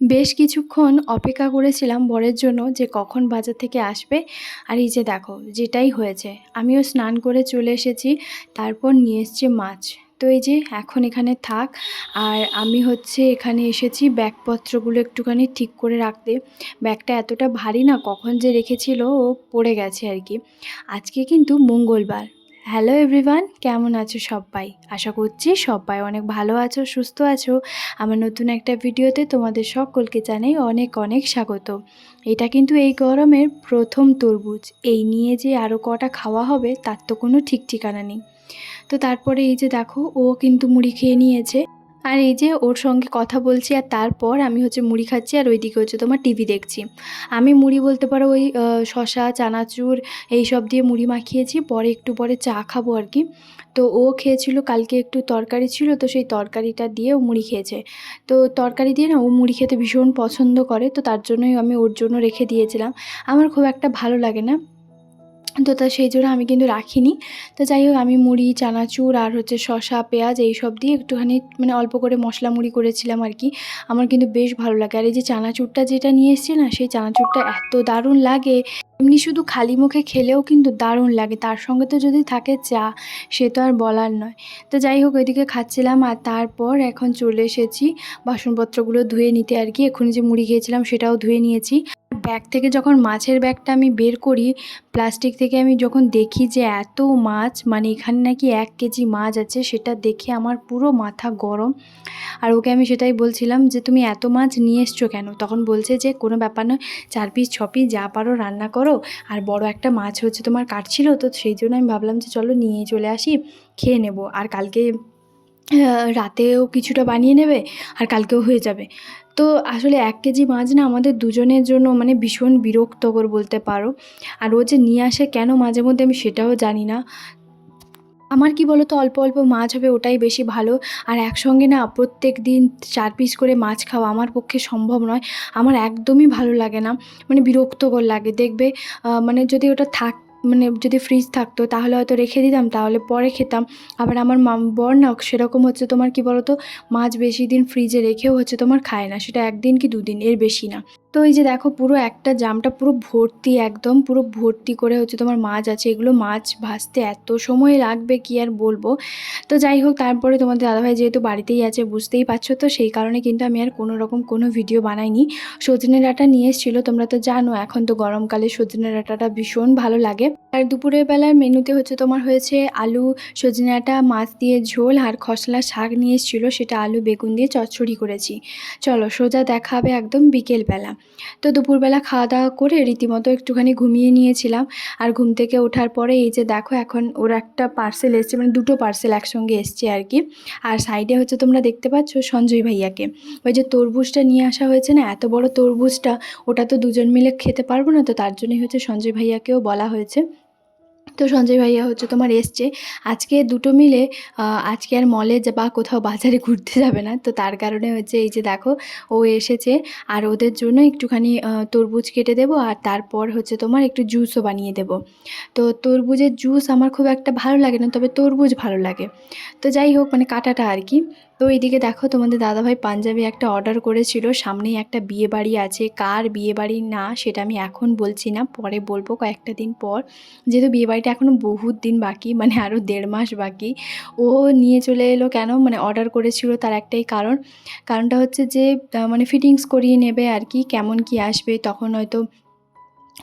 বেশ কিছুক্ষণ অপেক্ষা করেছিলাম বরের জন্য যে কখন বাজার থেকে আসবে। আর এই যে দেখো, যেটাই হয়েছে, আমিও স্নান করে চলে এসেছি, তারপর নিয়ে এসছে মাছ। তো এই যে এখন এখানে থাক, আর আমি হচ্ছে এখানে এসেছি ব্যাগপত্রগুলো একটুখানি ঠিক করে রাখতে। ব্যাগটা এতটা ভারী না, কখন যে রেখেছিল ও পড়ে গেছে আর কি। আজকে কিন্তু মঙ্গলবার হ্যালো এভরিওয়ান কেমন আছো সবাই? আশা করছি সবাই অনেক ভালো আছো, সুস্থ আছো। আমার নতুন একটা ভিডিওতে তোমাদের সকলকে জানাই অনেক অনেক স্বাগত। এটা কিন্তু এই গরমের প্রথম তরমুজ। এই নিয়ে যে আরও কটা খাওয়া হবে, তার তো কোনো ঠিক ঠিকানা নেই। তো তারপরে এই যে দেখো, ও কিন্তু মুড়ি খেয়ে নিয়েছে। আর এই যে ওর সঙ্গে কথা বলছি আর তারপর আমি হচ্ছে মুড়ি খাচ্ছি আর ওইদিকে হচ্ছে তোমার টিভি দেখছি। আমি মুড়ি বলতে পারো ওই শশা চানাচুর এই সব দিয়ে মুড়ি মাখিয়েছি, পরে একটু পরে চা খাব আর কি। তো ও খেয়েছিল, কালকে একটু তরকারি ছিল, তো সেই তরকারিটা দিয়ে ও মুড়ি খেয়েছে। তো তরকারি দিয়ে না ও মুড়ি খেতে ভীষণ পছন্দ করে, তো তার জন্যই আমি ওর জন্য রেখে দিয়েছিলাম। আমার খুব একটা ভালো লাগে না। তো তা সেই জন্য আমি কিন্তু রাখিনি। তো যাই হোক, আমি মুড়ি, চানাচুর আর হচ্ছে শসা, পেঁয়াজ এই সব দিয়ে একটুখানি মানে অল্প করে মশলা মুড়ি করেছিলাম আর কি। আমার কিন্তু বেশ ভালো লাগে। আর এই যে চানাচুরটা যেটা নিয়ে এসেছি না, সেই চানাচুরটা এত দারুণ লাগে। এমনি শুধু খালি মুখে খেলেও কিন্তু দারুণ লাগে। তার সঙ্গে তো যদি থাকে চা, সে তো আর বলার নয়। তো যাই হোক, ওইদিকে খাচ্ছিলাম আর তারপর এখন চলে এসেছি বাসনপত্রগুলো ধুয়ে নিতে আর কি। এক্ষুনি যে মুড়ি খেয়েছিলাম সেটাও ধুয়ে নিয়েছি। ব্যাগ থেকে যখন মাছের ব্যাগটা আমি বের করি প্লাস্টিক থেকে আমি যখন দেখি যে এত মাছ মানে এখানে নাকি এক কেজি মাছ আছে, সেটা দেখে আমার পুরো মাথা গরম। আর ওকে আমি সেটাই বলছিলাম যে, তুমি এত মাছ নিয়ে এসছো কেন? তখন বলছে যে, কোনো ব্যাপার নয়, চার পিস, ছ পিস, যা পারো রান্না করো। আর বড় একটা মাছ হচ্ছে তোমার কাটছিল, তো সেই জন্য আমি ভাবলাম যে, চলো নিয়ে চলে আসি, খেয়ে নেব। আর কালকে রাতেও কিছুটা বানিয়ে নেবে, আর কালকেও হয়ে যাবে। তো আসলে এক কেজি মাছ না আমাদের দুজনের জন্য মানে ভীষণ বিরক্তকর বলতে পারো। আর ও যে নিয়ে আসে কেন মাঝে মধ্যে আমি সেটাও জানি না। আমার কি বলতো, অল্প অল্প মাছ হবে ওটাই বেশি ভালো। আর একসঙ্গে না প্রত্যেক দিন চার পিস করে মাছ খাওয়া আমার পক্ষে সম্ভব নয়। আমার একদমই ভালো লাগে না। মানে বিরক্তকর লাগে। দেখবে মানে যদি ওটা থাক মানে যদি ফ্রিজ থাকতো, তাহলে হয়তো রেখে দিতাম, তাহলে পরে খেতাম। আবার আমার মা, বর না, সেরকম হচ্ছে তোমার কি বলতো, মাছ বেশি দিন ফ্রিজে রেখেও হচ্ছে তোমার খায় না, সেটা একদিন কি দুদিন, এর বেশি না। তো এই যে দেখো পুরো একটা জামটা পুরো ভর্তি একদম, পুরো ভর্তি করে হচ্ছে তোমার মাছ আছে। এগুলো মাছ ভাজতে এত সময় লাগবে, কি আর বলব? তো যাই হোক, তারপরে তোমাদের দাদাভাই যেহেতু বাড়িতেই আছে, বুঝতেই পারছ তো, সেই কারণে কিন্তু আমি আর কোনো রকম কোনো ভিডিও বানাইনি। সজনে ডাঁটা নিয়ে এসেছিল, তোমরা তো জানো, এখন তো গরমকালে সজনে ডাঁটাটা ভীষণ ভালো লাগে। আর দুপুরের বেলার মেনুতে হচ্ছে তোমার হয়েছে আলু, সজনে ডাঁটা, মাছ দিয়ে ঝোল আর খসলা শাক নিয়ে এসেছিল, সেটা আলু, বেগুন দিয়ে চচ্চড়ি করেছি। চলো, সোজা দেখা হবে একদম বিকেলবেলা। তো দুপুরবেলা খাওয়া দাওয়া করে রীতিমতো একটুখানি ঘুমিয়ে নিয়েছিলাম। আর ঘুম থেকে ওঠার পরে এই যে দেখো এখন ওর একটা পার্সেল এসছে মানে দুটো পার্সেল একসঙ্গে এসছে আর কি। আর সাইডে হচ্ছে তোমরা দেখতে পাচ্ছ সঞ্জয় ভাইয়াকে। ওই যে তরবুজটা নিয়ে আসা হয়েছে না, এত বড় তরবুজটা ওটা তো দুজন মিলে খেতে পারব না, তো তার জন্যই হচ্ছে সঞ্জয় ভাইয়াকেও বলা হয়েছে। তো সঞ্জয় ভাইয়া হচ্ছে তোমার এসছে। আজকে দুটো মিলে আজকে আর মলে বা কোথাও বাজারে ঘুরতে যাবে না। তো তার কারণে হচ্ছে এই যে দেখো ও এসেছে। আর ওদের জন্য একটুখানি আহ, তরমুজ কেটে দেবো। আর তারপর হচ্ছে তোমার একটু জুসও বানিয়ে দেবো। তো তরমুজের জুস আমার খুব একটা ভালো লাগে না তবে তরমুজ ভালো লাগে। তো যাই হোক মানে কাটাটা আর কি। তো এইদিকে দেখো তোমাদের দাদাভাই পাঞ্জাবি একটা অর্ডার করেছিল, সামনেই একটা বিয়ে বাড়ি আছে। কার বিয়ে বাড়ি না, সেটা আমি এখন বলছি না, পরে বলব কয়েকটা দিন পর। যেহেতু বিয়ে বাড়িটা এখনও বহুত দিন বাকি মানে আরও দেড় মাস বাকি। ও নিয়ে চলে এলো কেন? মানে অর্ডার করেছিল তার একটাই কারণ। কারণটা হচ্ছে যে মানে ফিটিংস করিয়ে নেবে আর কি, কেমন কি আসবে, তখন হয়তো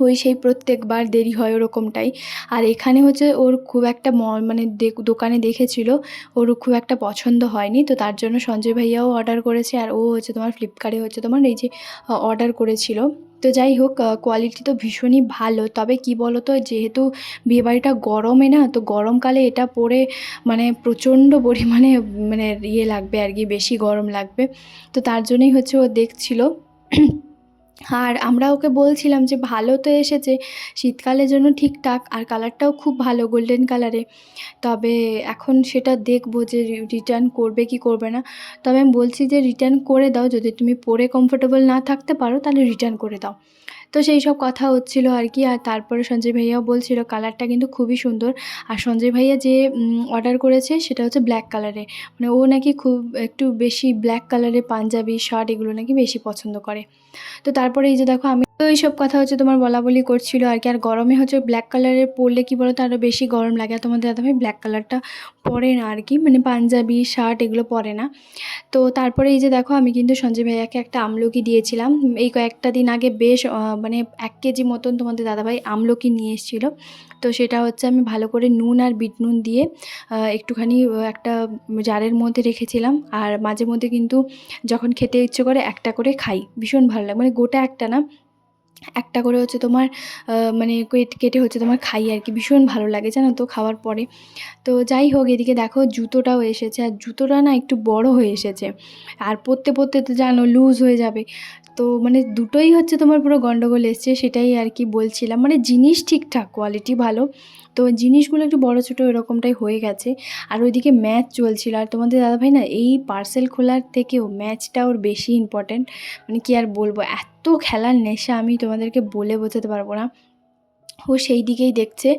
ওই সেই প্রত্যেকবার দেরি হয় ওরকমটাই। আর এখানে হচ্ছে ওর খুব একটা মানে দেক- দোকানে দেখেছিল, ওর খুব একটা পছন্দ হয়নি, তো তার জন্য সঞ্জয় ভাইয়াও অর্ডার করেছে, আর ও হচ্ছে তোমার ফ্লিপকার্টে হচ্ছে তোমার এই যে অর্ডার করেছিল। তো যাই হোক কোয়ালিটি তো ভীষণই ভালো, তবে কি বলো তো যেহেতু বিয়েবাড়িটা গরমে না, তো গরমকালে এটা পরে মানে প্রচণ্ড পরিমাণে মানে ইয়ে লাগবে আর কি, বেশি গরম লাগবে। তো তার জন্যই হচ্ছে ও দেখছিল। আর আমরা ওকে বলছিলাম যে, ভালো তো এসেছে, শীতকালের জন্য ঠিকঠাক, আর কালারটাও খুব ভালো গোল্ডেন কালারে তবে এখন সেটা দেখব যে রিটার্ন করবে কি করবে না। তবে আমি বলছি যে রিটার্ন করে দাও, যদি তুমি পরে কমফোর্টেবল না থাকতে পারো, তাহলে রিটার্ন করে দাও। তো সেই সব কথা হচ্ছিল আর কি। আর তারপরে সঞ্জয় ভাইয়াও বলছিল কালারটা কিন্তু খুবই সুন্দর। আর সঞ্জয় ভাইয়া যে অর্ডার করেছে সেটা হচ্ছে ব্ল্যাক কালারে মানে ও নাকি খুব একটু বেশি ব্ল্যাক কালারের পাঞ্জাবি শার্ট এগুলো নাকি বেশি পছন্দ করে। তো তারপরে এই যে দেখো, আমি তো এইসব কথা হচ্ছে তোমার বলা বলি করছিল আর কি। আর গরমে হচ্ছে ব্ল্যাক কালারের পরলে কি বলো তো আরও বেশি গরম লাগে। আর তোমাদের দাদাভাই ব্ল্যাক কালারটা পরে না আর কি মানে পাঞ্জাবি শার্ট এগুলো পরে না। তো তারপরে এই যে দেখো, আমি কিন্তু সঞ্জয় ভাইয়াকে একটা আমলকি দিয়েছিলাম। এই কয়েকটা দিন আগে বেশ মানে এক কেজি মতন তোমাদের দাদাভাই আমলকি নিয়ে এসেছিল। তো সেটা হচ্ছে আমি ভালো করে নুন আর বিট নুন দিয়ে একটুখানি একটা জারের মধ্যে রেখেছিলাম। আর মাঝে মধ্যে কিন্তু যখন খেতে ইচ্ছে করে একটা করে খাই। ভীষণ ভালো লাগে মানে গোটা একটা না একটা করে হচ্ছে তোমার মানে কেটে হচ্ছে তোমার খাই আর কি। ভীষণ ভালো লাগে, জানো তো, খাওয়ার পরে। তো যাই হোক, এদিকে দেখো জুতোটাও এসেছে। আর জুতোটা না একটু বড় হয়ে এসেছে। আর পরতে পরতে তো জানো লুজ হয়ে যাবে। তো মানে দুটোই হচ্ছে তোমার পুরো গন্ডগোল এসছে, সেটাই আর কি বলছিলাম। মানে জিনিস ঠিকঠাক কোয়ালিটি ভালো। তো জিনিসগুলো একটু বড়ো ছোটো এরকমটাই হয়ে গেছে। আর ওইদিকে ম্যাচ চলছিল। আর তোমাদের দাদাভাই না, এই পার্সেল খোলার থেকেও ম্যাচটা ওর বেশি ইম্পর্ট্যান্ট মানে কি আর বলব, এত খেলার নেশা আমি তোমাদেরকে বলে বোঝাতে পারব না। ও সেই দিকেই দেখছে।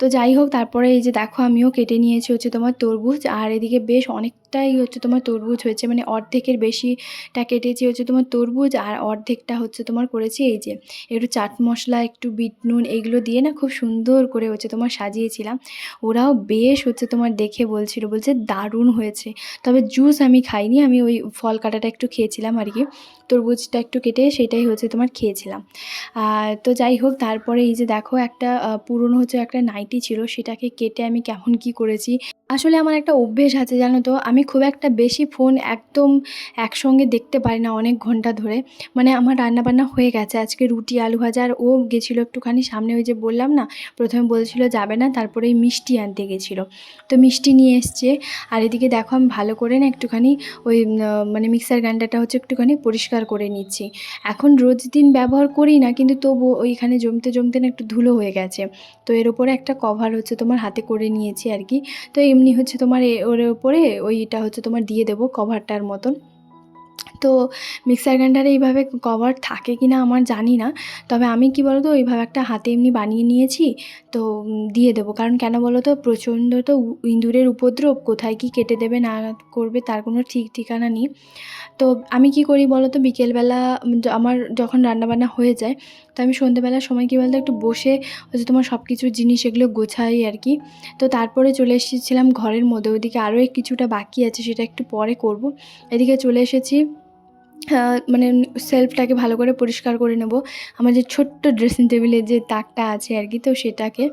তো যাই হোক, তারপরে এই যে দেখো আমিও কেটে নিয়েছি হচ্ছে তোমার তরমুজ। আর এদিকে বেশ অনেকটাই হচ্ছে তোমার তরমুজ হয়েছে মানে অর্ধেকের বেশিটা কেটেছি হচ্ছে তোমার তরমুজ। আর অর্ধেকটা হচ্ছে তোমার করেছি এই যে একটু চাট মশলা, একটু বিট নুন, এগুলো দিয়ে না খুব সুন্দর করে হচ্ছে তোমার সাজিয়েছিলাম। ওরাও বেশ হচ্ছে তোমার দেখে বলছিল, বলছে দারুণ হয়েছে। তবে জুস আমি খাইনি, আমি ওই ফল কাটাটা একটু খেয়েছিলাম আর কি। তরমুজটা একটু কেটে সেটাই হচ্ছে তোমার খেয়েছিলাম। তো যাই হোক, তারপরে এই যে দেখো একটা পুরনো হচ্ছে একটা নাইটি ছিল সেটাকে কেটে আমি কেমন কি করেছি। আসলে আমার একটা অভ্যেস আছে, জানো তো? আমি খুব একটা বেশি ফোন একদম একসঙ্গে দেখতে পারি না অনেক ঘণ্টা ধরে। মানে আমার রান্নাবান্না হয়ে গেছে। আজকে রুটি, আলু ভাজা আর ও গেছিল একটুখানি সামনে ওই যে বললাম না? প্রথমে বলছিল যাবে না, তারপরে মিষ্টি আনতে গেছিল। তো মিষ্টি নিয়ে এসছে। আর এদিকে দেখো আমি ভালো করে না একটুখানি ওই মানে মিক্সার গ্রাইন্ডারটা হচ্ছে একটুখানি পরিষ্কার করে নিচ্ছি। এখন রোজ দিন ব্যবহার করি না, কিন্তু তবু ওইখানে জমতে জমতে না একটু ধুলো হয়ে গেছে। তো এর উপরে একটা কভার হচ্ছে তোমার হাতে করে নিয়েছি আর কি। তো এমনি হচ্ছে তোমার ওর উপরে ওইটা হচ্ছে তোমার দিয়ে দেবো কভারটার মতন। তো মিক্সার গ্রাইন্ডারে এইভাবে কভার থাকে কি না আমার জানি না। তবে আমি কি তো ওইভাবে একটা হাতে এমনি বানিয়ে নিয়েছি, তো দিয়ে দেবো। কারণ কেন বলো তো প্রচণ্ড তো ইঁদুরের উপদ্রব, কোথায় কি কেটে দেবে, না করবে, তার কোনো ঠিক ঠিকানা নেই। তো আমি কি করি বলো তো বিকেলবেলা আমার যখন রান্নাবান্না হয়ে যায়, তো আমি সন্ধেবেলার সময় কী বলতো, একটু বসে হচ্ছে তোমার সব কিছু জিনিস এগুলো গোছাই আর কি। তো তারপরে চলে এসেছিলাম ঘরের মধ্যে, ওইদিকে আরও কিছুটা বাকি আছে, সেটা একটু পরে করব। এদিকে চলে এসেছি মানে সেলফটাকে ভালো করে পরিষ্কার করে নেব। আমার যে ছোট্ট ড্রেসিং টেবিলের যে তাকটা আছে আর কি, তো সেটাকে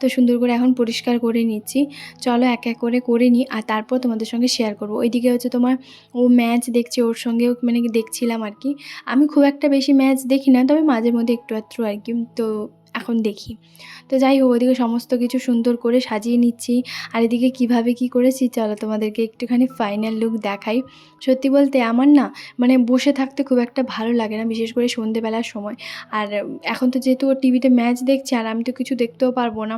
তো সুন্দর করে এখন পরিষ্কার করে নিচ্ছি। চলো এক এক করে করে নিই আর তারপর তোমাদের সঙ্গে শেয়ার করব। ওইদিকে হচ্ছে তোমার ও ম্যাচ দেখছে, ওর সঙ্গেও মানে দেখছিলাম আর কি। আমি খুব একটা বেশি ম্যাচ দেখি না, তবে মাঝে মধ্যে একটু একটু আর কি, তো এখন দেখি। তো যাই হোক, ওদিকে সমস্ত কিছু সুন্দর করে সাজিয়ে নিচ্ছি। আর এদিকে কীভাবে কি করেছি, চলো তোমাদেরকে একটুখানি ফাইনাল লুক দেখাই। সত্যি বলতে আমার না মানে বসে থাকতে খুব একটা ভালো লাগে না, বিশেষ করে সন্ধেবেলার সময়। আর এখন তো যেহেতু ও টিভিতে ম্যাচ দেখছে, আর আমি তো কিছু দেখতেও পারব না।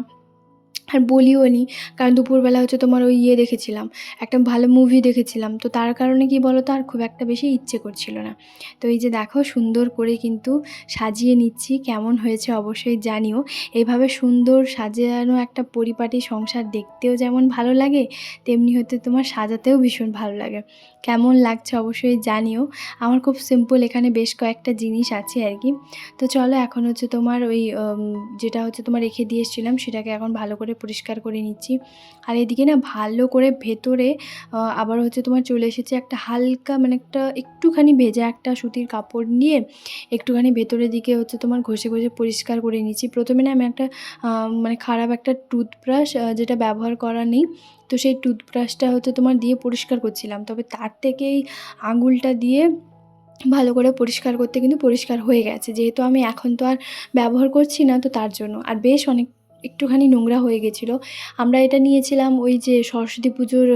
আর বলিও নি, কারণ দুপুরবেলা হচ্ছে তোমার ওই ইয়ে দেখেছিলাম, একটা ভালো মুভি দেখেছিলাম, তো তার কারণে কি বলো তো আর খুব একটা বেশি ইচ্ছে করছিল না। তো এই যে দেখো সুন্দর করে কিন্তু সাজিয়ে নিচ্ছি, কেমন হয়েছে অবশ্যই জানিও। এইভাবে সুন্দর সাজানো একটা পরিপাটি সংসার দেখতেও যেমন ভালো লাগে, তেমনি হতে তোমার সাজাতেও ভীষণ ভালো লাগে। কেমন লাগছে অবশ্যই জানিও। আমার খুব সিম্পল এখানে বেশ কয়েকটা জিনিস আছে আর কি। তো চলো এখন হচ্ছে তোমার ওই যেটা হচ্ছে তোমার রেখে দিয়ে এসেছিলাম, সেটাকে এখন ভালো করে পরিষ্কার করে নিচ্ছি। আর এদিকে না ভালো করে ভেতরে আবার হচ্ছে তোমার চলে এসেছে একটা হালকা মানে একটা একটুখানি ভেজা একটা সুতির কাপড় নিয়ে একটুখানি ভেতরের দিকে হচ্ছে তোমার ঘষে ঘষে পরিষ্কার করে নিচ্ছি। প্রথমে না আমি একটা মানে খারাপ একটা টুথব্রাশ যেটা ব্যবহার করা নেই, তো সেই টুথব্রাশটা হচ্ছে তোমার দিয়ে পরিষ্কার করছিলাম। তবে তার থেকেই আঙুলটা দিয়ে ভালো করে পরিষ্কার করতে কিন্তু পরিষ্কার হয়ে গেছে। যেহেতু আমি এখন তো আর ব্যবহার করছি না, তো তার জন্য। আর বেশ অনেক একটুখানি নোংরা হয়ে গেছিল। আমরা এটা নিয়েছিলাম ওই যে সরস্বতী পুজোর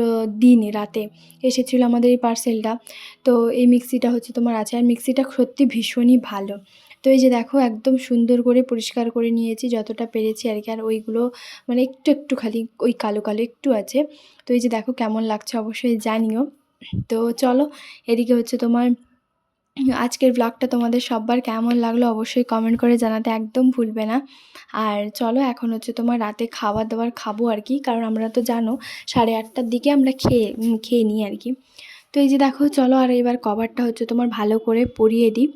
দিন রাতে। এসেছিল আমাদের এই পার্সেলটা তো এই মিক্সিটা হচ্ছে তোমার আছে। আর মিক্সিটা সত্যি ভীষণই ভালো। তো এই যে দেখো, একদম সুন্দর করে পরিষ্কার করে নিয়েছি যতটা পেরেছি আর কি। আর ওইগুলো মানে একটু একটু খালি, ওই কালো কালো একটু আছে। তো এই যে দেখো কেমন লাগছে অবশ্যই জানিও। তো চলো, এদিকে হচ্ছে তোমার আজকের ব্লগটা তোমাদের সব্বার কেমন লাগল অবশ্যই কমেন্ট করে জানাতে একদম ভুলবে না। আর চলো, এখন হচ্ছে তোমার রাতে খাবার দাবার খাব আর কি, কারণ আমরা তো জানো সাড়ে আটটার দিকে আমরা খেয়ে খেয়ে নিই আর কি। তো এই যে দেখো, চলো আর এবার কভারটা হচ্ছে তোমার ভালো করে পরিয়ে দিই।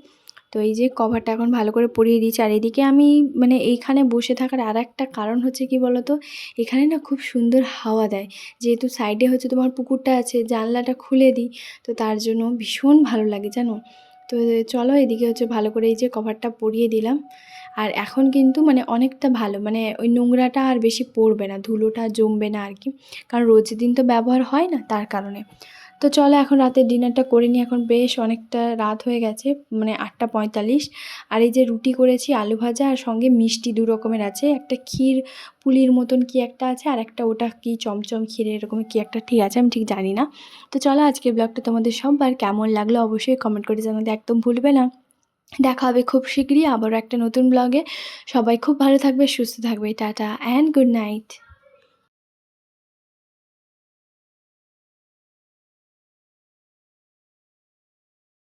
তো এই যে কভারটা এখন ভালো করে পরিয়ে দিয়েছি। আর এদিকে আমি মানে এইখানে বসে থাকার আর একটা কারণ হচ্ছে কি বলো তো এখানে না খুব সুন্দর হাওয়া দেয়। যেহেতু সাইডে হচ্ছে তোমার পুকুরটা আছে, জানলাটা খুলে দিই, তো তার জন্য ভীষণ ভালো লাগে, জানো? তো চলো এদিকে হচ্ছে ভালো করে এই যে কভারটা পরিয়ে দিলাম। আর এখন কিন্তু মানে অনেকটা ভালো মানে ওই নোংরাটা আর বেশি পড়বে না, ধুলোটা জমবে না আর কি। কারণ রোজ দিন তো ব্যবহার হয় না তার কারণে। তো চলো এখন রাতের ডিনারটা করে নিই। এখন বেশ অনেকটা রাত হয়ে গেছে মানে আটটা পঁয়তাল্লিশ। আর এই যে রুটি করেছি, আলু ভাজা আর সঙ্গে মিষ্টি দু রকমের আছে। একটা ক্ষীর পুলির মতন কি একটা আছে, আর একটা ওটা কি চমচম ক্ষীর এরকম কি একটা ঠিক আছে, আমি ঠিক জানি না। তো চলো আজকে ব্লগটা তোমাদের সববার কেমন লাগল অবশ্যই কমেন্ট করে জানাতে একদম ভুলবে না। দেখা হবে খুব শীঘ্রই আবারও একটা নতুন ব্লগে। সবাই খুব ভালো থাকবে, সুস্থ থাকবে। Tata and good night